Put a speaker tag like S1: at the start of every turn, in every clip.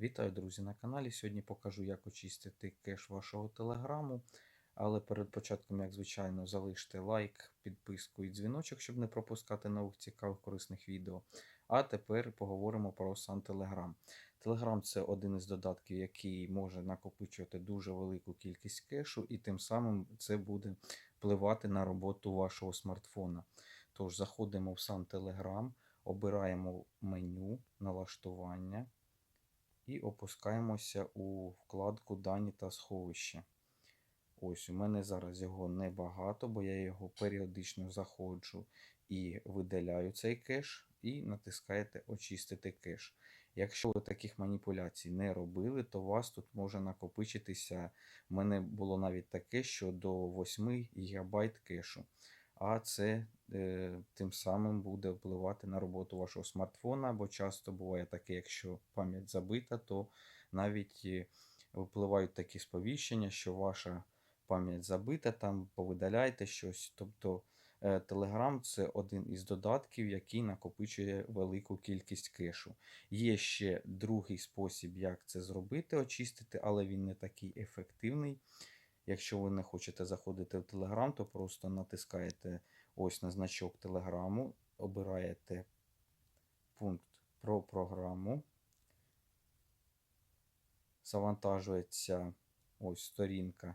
S1: Вітаю, друзі, на каналі. Сьогодні покажу, як очистити кеш вашого телеграму. Але перед початком, як звичайно, залиште лайк, підписку і дзвіночок, щоб не пропускати нових цікавих корисних відео. А тепер поговоримо про сам Telegram. Telegram це один із додатків, який може накопичувати дуже велику кількість кешу, і тим самим це буде впливати на роботу вашого смартфона. Тож заходимо в сам Telegram, обираємо меню налаштування і опускаємося у вкладку Дані та сховище. Ось у мене зараз його небагато, бо я його періодично заходжу і видаляю цей кеш, і натискаєте Очистити кеш. Якщо ви таких маніпуляцій не робили, то у вас тут може накопичитися. У мене було навіть таке, що до 8 ГБ кешу. А це е, тим самим буде впливати на роботу вашого смартфона, бо часто буває таке, якщо пам'ять забита, то навіть е, випливають такі сповіщення, що ваша пам'ять забита, там повидаляйте щось. Тобто е, Telegram це один із додатків, який накопичує велику кількість кешу. Є ще другий спосіб, як це зробити, очистити, але він не такий ефективний. Якщо ви не хочете заходити в Telegram, то просто натискаєте ось на значок Телеграму, обираєте пункт про програму. Завантажується ось сторінка,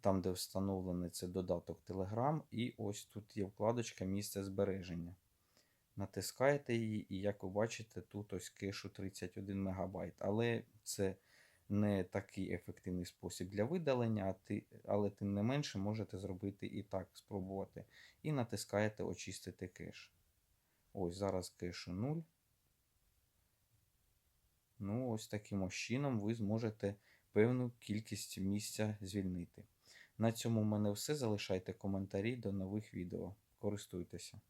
S1: там, де встановлений це додаток Telegram, і ось тут є вкладочка Місце збереження. Натискаєте її, і як ви бачите, тут ось кешу 31 МБ. Але це не такий ефективний спосіб для видалення, але тим не менше можете зробити і так спробувати. І натискаєте Очистити кеш. Ось зараз кешу 0. Ну, ось таким чином ви зможете певну кількість місця звільнити. На цьому в мене все. Залишайте коментарі до нових відео. Користуйтеся.